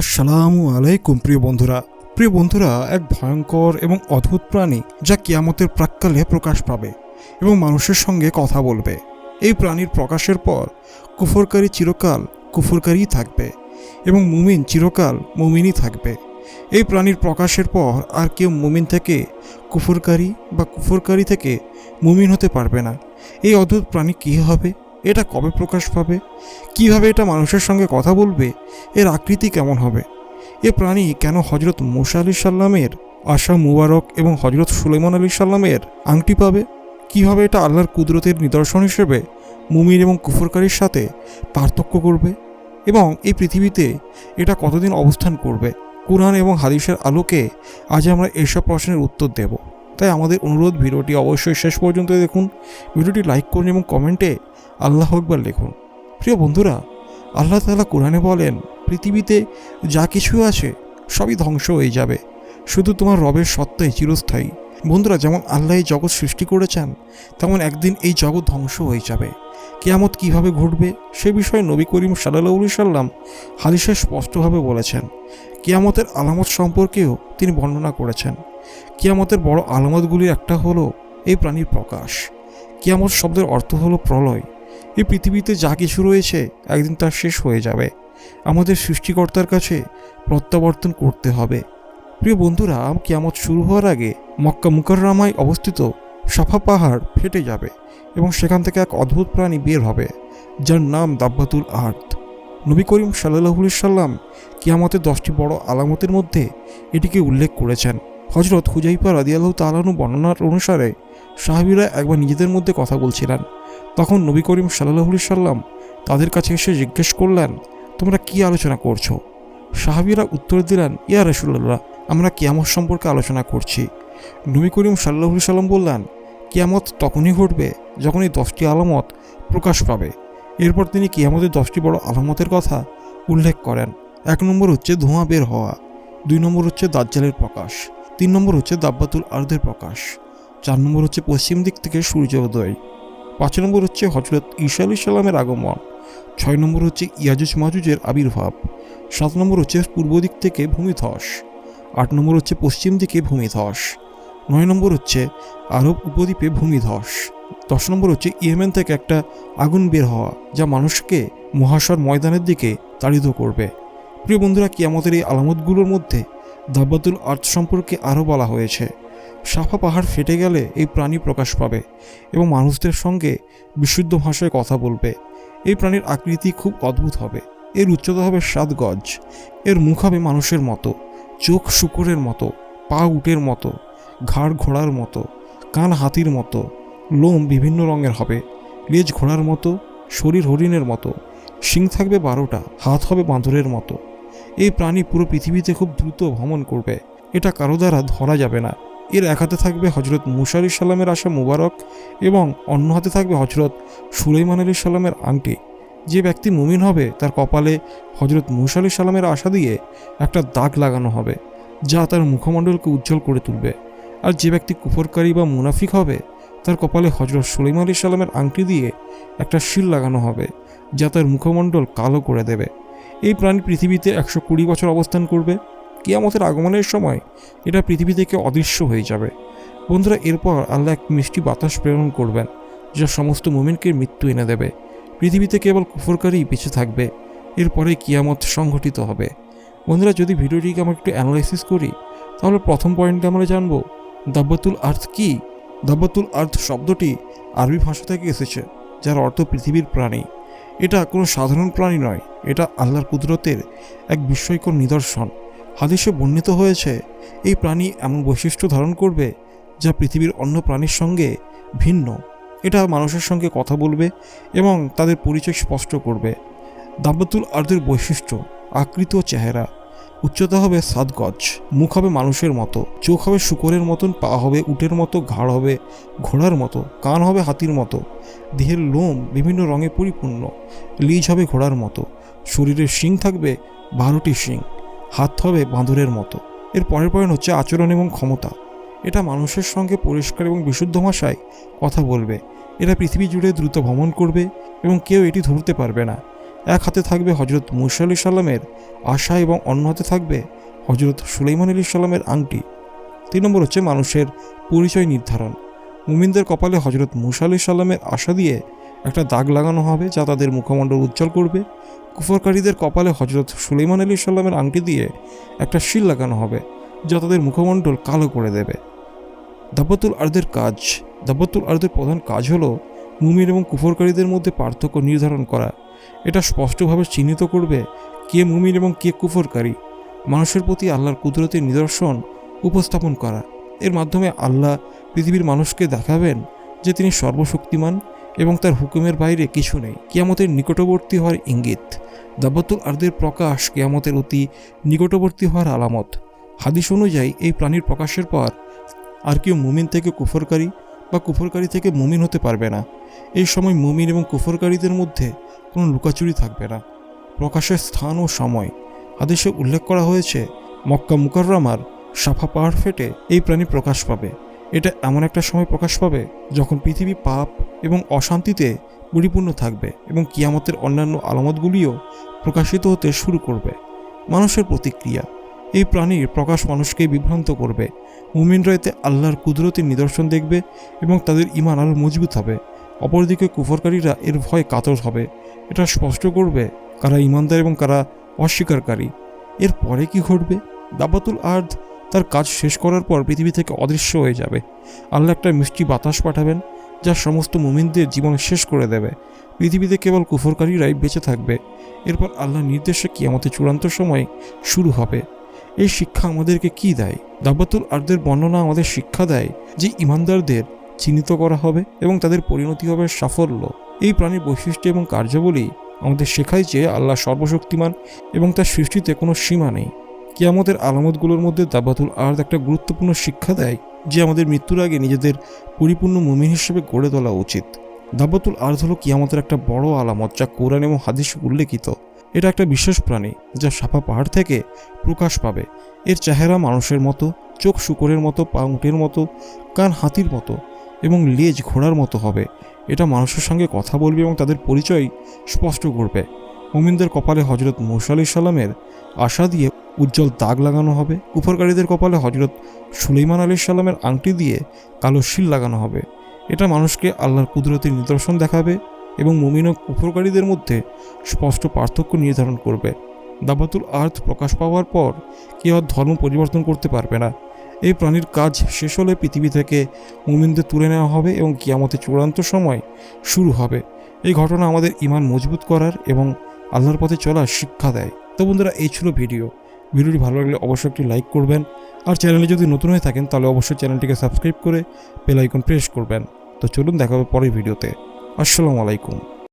আসসালামু আলাইকুম, প্রিয় বন্ধুরা। প্রিয় বন্ধুরা, এক ভয়ঙ্কর এবং অদ্ভুত প্রাণী যা কিয়ামতের প্রাক্কালে প্রকাশ পাবে এবং মানুষের সঙ্গে কথা বলবে। এই প্রাণীর প্রকাশের পর কুফরকারী চিরকাল কুফরকারীই থাকবে এবং মুমিন চিরকাল মুমিনই থাকবে। এই প্রাণীর প্রকাশের পর আর কেউ মুমিন থেকে কুফরকারী বা কুফরকারী থেকে মুমিন হতে পারবে না। এই অদ্ভুত প্রাণী কী হবে? এটা কবে প্রকাশ পাবে? কীভাবে এটা মানুষের সঙ্গে কথা বলবে? এর আকৃতি কেমন হবে? এ প্রাণী কেন হজরত মুসা আলি সাল্লামের আশা মুবারক এবং হজরত সুলেমান আলী সাল্লামের আংটি পাবে? কীভাবে এটা আল্লাহর কুদরতের নিদর্শন হিসেবে মুমির এবং কুফরকারীর সাথে পার্থক্য করবে? এবং এই পৃথিবীতে এটা কতদিন অবস্থান করবে? কোরআন এবং হাদিসের আলোকে আজ আমরা এসব প্রশ্নের উত্তর দেব। তাই আমাদের অনুরোধ ভিডিওটি অবশ্যই শেষ পর্যন্ত দেখুন। ভিডিওটি লাইক করুন এবং কমেন্টে আল্লাহ আকবর লিখুন। প্রিয় বন্ধুরা, আল্লাহ তালা কোরআনে বলেন, পৃথিবীতে যা কিছু আছে সবই ধ্বংস হয়ে যাবে। শুধু তোমার রবের সত্তাই চিরস্থায়ী। বন্ধুরা, যেমন আল্লাহ এই জগৎ সৃষ্টি করেছেন, তেমন একদিন এই জগৎ ধ্বংস হয়ে যাবে। কেয়ামত কীভাবে ঘটবে সে বিষয়ে নবী করিম সাল্লাহ সাল্লাম হাদিসে স্পষ্টভাবে বলেছেন। কিয়ামতের আলামত সম্পর্কেও তিনি বর্ণনা করেছেন। কিয়ামতের বড় আলামতগুলির একটা হলো এই প্রাণীর প্রকাশ। কিয়ামত শব্দের অর্থ হলো প্রলয়। এই পৃথিবীতে যা কিছু রয়েছে একদিন তার শেষ হয়ে যাবে। আমাদের সৃষ্টিকর্তার কাছে প্রত্যাবর্তন করতে হবে। প্রিয় বন্ধুরা, কিয়ামত শুরু হওয়ার আগে মক্কা মুকাররামায় অবস্থিত সাফা পাহাড় ফেটে যাবে এবং সেখান থেকে এক অদ্ভুত প্রাণী বের হবে, যার নাম দাব্বাতুল আর্থ নবী করিম সাল্লাহ সাল্লাম কিয়ামতের দশটি বড় আলামতের মধ্যে এটিকে উল্লেখ করেছেন। হজরত হুজাইফা রাদিয়াল্লাহ তালানু বর্ণনার অনুসারে সাহাবিরা একবার নিজেদের মধ্যে কথা বলছিলেন। তখন নবী করিম সাল্লাহ সাল্লাম তাদের কাছে এসে জিজ্ঞেস করলেন, তোমরা কি আলোচনা করছ? সাহাবিরা উত্তর দিলেন, ইয়া রসুল্লাহ আমরা কিয়ামত সম্পর্কে আলোচনা করছি। নবী করিম সাল্লাহ সাল্লাম বললেন, কিয়ামত তখনই ঘটবে যখন এই দশটি আলামত প্রকাশ পাবে। এরপর তিনি কিয়ামতের দশটি বড় আলামতের কথা উল্লেখ করেন। এক নম্বর হচ্ছে ধোঁয়া বের হওয়া, দুই নম্বর হচ্ছে দাজ্জালের প্রকাশ, তিন নম্বর হচ্ছে দাব্বাতুল আর্দের প্রকাশ, চার নম্বর হচ্ছে পশ্চিম দিক থেকে সূর্য উদয় পাঁচ নম্বর হচ্ছে হজরত ঈশা আলী সাল্লামের আগমন, ছয় নম্বর হচ্ছে ইয়াজুজ মাজুজের আবির্ভাব, সাত নম্বর হচ্ছে পূর্ব দিক থেকে ভূমিধস, আট নম্বর হচ্ছে পশ্চিম দিকে ভূমিধস। নয় নম্বর হচ্ছে আরব উপদ্বীপে ভূমিধস। দশ নম্বর হচ্ছে ইয়েমেন থেকে একটা আগুন বের হওয়া, যা মানুষকে মহাশর ময়দানের দিকে তাড়িত করবে। প্রিয় বন্ধুরা, কিয়ামতের এই আলামতগুলোর মধ্যে দাব্বাতুল আর্থ সম্পর্কে আরও বলা হয়েছে। সাফা পাহাড় ফেটে গেলে এই প্রাণী প্রকাশ পাবে এবং মানুষদের সঙ্গে বিশুদ্ধ ভাষায় কথা বলবে। এই প্রাণীর আকৃতি খুব অদ্ভুত হবে। এর উচ্চতা হবে সাত গজ। এর মুখ হবে মানুষের মতো, চোখ শুকুরের মতো, পা উটের মতো। ঘাড় ঘোড়ার মতো, কান হাতির মতো, লোম বিভিন্ন রঙের হবে, লেজ ঘোড়ার মতো, শরীর হরিণের মতো, শিং থাকবে বারোটা, হাত হবে বাঁদরের মতো। এই প্রাণী পুরো পৃথিবীতে খুব দ্রুত ভ্রমণ করবে, এটা কারও দ্বারা ধরা যাবে না। এর এক হাতে থাকবে হজরত মুসা সাল্লামের আশা মুবারক এবং অন্য হাতে থাকবে হজরত সুলাইমান আলী সাল্লামের আংটি। যে ব্যক্তি মুমিন হবে, তার কপালে হজরত মুসা সাল্লামের আশা দিয়ে একটা দাগ লাগানো হবে, যা তার মুখমণ্ডলকে উজ্জ্বল করে তুলবে। আর যে ব্যক্তি কুফরকারী বা মুনাফিক হবে, তার কপালে হজরত সুলাইমান আলী সাল্লামের আংটি দিয়ে একটা শিল লাগানো হবে, যা তার মুখমণ্ডল কালো করে দেবে। এই প্রাণী পৃথিবীতে একশো কুড়ি বছর অবস্থান করবে। কিয়ামতের আগমনের সময় এটা পৃথিবী থেকে অদৃশ্য হয়ে যাবে। বন্ধুরা, এরপর আল্লাহ এক মিষ্টি বাতাস প্রেরণ করবেন, যা সমস্ত মোমেনকে মৃত্যু এনে দেবে। পৃথিবীতে কেবল কুফরকারী বেঁচে থাকবে, এরপরে কিয়ামত সংঘটিত হবে। বন্ধুরা, যদি ভিডিওটিকে আমরা একটু অ্যানালাইসিস করি, তাহলে প্রথম পয়েন্টে আমরা জানব দাব্বাতুল আর্থ কি? দাব্বাতুল আর্থ শব্দটি আরবি ভাষা থেকে এসেছে, যার অর্থ পৃথিবীর প্রাণী। এটা কোনো সাধারণ প্রাণী নয়, এটা আল্লাহর কুদরতের এক বিস্ময়কর নিদর্শন। হাদিসে বর্ণিত হয়েছে, এই প্রাণী এমন বৈশিষ্ট্য ধারণ করবে যা পৃথিবীর অন্য প্রাণীর সঙ্গে ভিন্ন। এটা মানুষের সঙ্গে কথা বলবে এবং তাদের পরিচয় স্পষ্ট করবে। দাব্বাতুল আর্দের বৈশিষ্ট্য, আকৃতি চেহারা। উচ্চতা হবে সাত গজ, মুখ হবে মানুষের মতো, চোখ হবে শুকরের মতন, পা হবে উটের মতো, ঘাড় হবে ঘোড়ার মতো, কান হবে হাতির মতো। দেহের লোম বিভিন্ন রঙে পরিপূর্ণ, লিজ হবে ঘোড়ার মতো। শরীরের শিং থাকবে বারোটি শিং, হাত হবে বাঁদরের মতো। এর পরের পয়েন্ট হচ্ছে আচরণ এবং ক্ষমতা। এটা মানুষের সঙ্গে পরিষ্কার এবং বিশুদ্ধ ভাষায় কথা বলবে। এটা পৃথিবী জুড়ে দ্রুত ভ্রমণ করবে এবং কেউ এটি ধরতে পারবে না। এক হাতে থাকবে হজরত মুসা আলি সাল্লামের আশা এবং অন্য হাতে থাকবে হজরত সুলাইমান আলী সাল্লামের আংটি। তিন নম্বর হচ্ছে মানুষের পরিচয় নির্ধারণ। মুমিনদের কপালে হজরত মুসা আলি সাল্লামের আশা দিয়ে একটা দাগ লাগানো হবে যা তাদের মুখমণ্ডল উজ্জ্বল করবে। কুফরকারীদের কপালে হজরত সুলাইমান আলী সাল্লামের আংটি দিয়ে একটা শিল লাগানো হবে যা তাদের মুখমণ্ডল কালো করে দেবে। দাব্বাতুল আর্দের কাজ দাব্বাতুল আর্দের প্রধান কাজ হলো মুমিন এবং কুফরকারীদের মধ্যে পার্থক্য নির্ধারণ করা। এটা স্পষ্টভাবে চিহ্নিত করবে কে মুমিন এবং কে কুফরকারী। মানুষের প্রতি আল্লাহর কুদরতের নিদর্শন উপস্থাপন করা। এর মাধ্যমে আল্লাহ পৃথিবীর মানুষকে দেখাবেন যে তিনি সর্বশক্তিমান এবং তার হুকুমের বাইরে কিছু নেই। কিয়ামতের নিকটবর্তী হওয়ার ইঙ্গিত। দাব্বাতুল আর্দের প্রকাশ কিয়ামতের অতি নিকটবর্তী হওয়ার আলামত। হাদিস অনুযায়ী এই প্রাণীর প্রকাশের পর আর কেউ মুমিন থেকে কুফরকারী বা কুফরকারী থেকে মুমিন হতে পারবে না। এই সময় মুমিন এবং কুফরকারীদের মধ্যে কোনো লুকাচুরি থাকবে না। প্রকাশের স্থান ও সময়। আদেশে উল্লেখ করা হয়েছে, মক্কা মুকাররামার সাফা পাহাড় ফেটে এই প্রাণী প্রকাশ পাবে। এটা এমন একটা সময় প্রকাশ পাবে যখন পৃথিবী পাপ এবং অশান্তিতে পরিপূর্ণ থাকবে এবং কিয়ামতের অন্যান্য আলামতগুলিও প্রকাশিত হতে শুরু করবে। মানুষের প্রতিক্রিয়া। এই প্রাণীর প্রকাশ মানুষকে বিভ্রান্ত করবে। মুমিনরা এতে আল্লাহর কুদরতের নিদর্শন দেখবে এবং তাদের ইমান আরও মজবুত হবে। অপরদিকে কুফরকারীরা এর ভয় কাতর হবে। এটা স্পষ্ট করবে কারা ইমানদার এবং কারা অস্বীকারী। এর পরে কি ঘটবে? দাবাতুল আর্দ তার কাজ শেষ করার পর পৃথিবী থেকে অদৃশ্য হয়ে যাবে। আল্লাহ একটা মিষ্টি বাতাস পাঠাবেন যা সমস্ত মুমিনদের জীবন শেষ করে দেবে। পৃথিবীতে কেবল কুফরকারীরাই বেঁচে থাকবে। এরপর আল্লাহর নির্দেশে কি আমাদের চূড়ান্ত সময় শুরু হবে। এই শিক্ষা আমাদেরকে কি দেয়? দাব্বাতুল আর্দের বর্ণনা আমাদের শিক্ষা দেয় যে ইমানদারদের চিহ্নিত করা হবে এবং তাদের পরিণতি হবে সাফল্য। এই প্রাণীর বৈশিষ্ট্য এবং কার্যাবলী আমাদের শেখায় যে আল্লাহ সর্বশক্তিমান এবং তার সৃষ্টিতে কোনো সীমা নেই। কিয়ামতের আলামতগুলোর মধ্যে দাব্বাতুল আর্দ একটা গুরুত্বপূর্ণ শিক্ষা দেয় যে আমাদের মৃত্যুর আগে নিজেদের পরিপূর্ণ মুমিন হিসেবে গড়ে তোলা উচিত। দাব্বাতুল আর্দ হলো কিয়ামতের একটা বড় আলামত যা কোরআন এবং হাদিস উল্লেখিত। এটা একটা বিশেষ প্রাণী যা সাপা পাহাড় থেকে প্রকাশ পাবে। এর চেহারা মানুষের মতো, চোখ শুকরের মতো, পা উটের মতো, কান হাতির মতো এবং লেজ ঘোড়ার মতো হবে। এটা মানুষের সঙ্গে কথা বলবে এবং তাদের পরিচয় স্পষ্ট করবে। মোমিনদের কপালে হজরত মুসা আলি সাল্লামের আশা দিয়ে উজ্জ্বল দাগ লাগানো হবে। কুফরকারীদের কপালে হজরত সুলেইমান আলী সাল্লামের আংটি দিয়ে কালো শিল লাগানো হবে। এটা মানুষকে আল্লাহর কুদরতির নিদর্শন দেখাবে। এবং মুমিন ও কুফরকারীদের মধ্যে স্পষ্ট পার্থক্য নির্ধারণ করবে। দাবাতুল আর্থ প্রকাশ পাওয়ার পর কেউ আর ধর্ম পরিবর্তন করতে পারবে না। এই প্রাণীর কাজ শেষ হলে পৃথিবী থেকে মুমিনদের তুলে নেওয়া হবে এবং কিয়ামতের চূড়ান্ত সময় শুরু হবে। এই ঘটনা আমাদের ইমান মজবুত করার এবং আল্লাহর পথে চলার শিক্ষা দেয়। তো বন্ধুরা, এই ছিল ভিডিও। ভিডিওটি ভালো লাগলে অবশ্যই একটি লাইক করবেন। আর চ্যানেলে যদি নতুন হয়ে থাকেন, তাহলে অবশ্যই চ্যানেলটিকে সাবস্ক্রাইব করে বেল আইকন প্রেস করবেন। তো চলুন, দেখা হবে পরের ভিডিওতে। আসসালামু আলাইকুম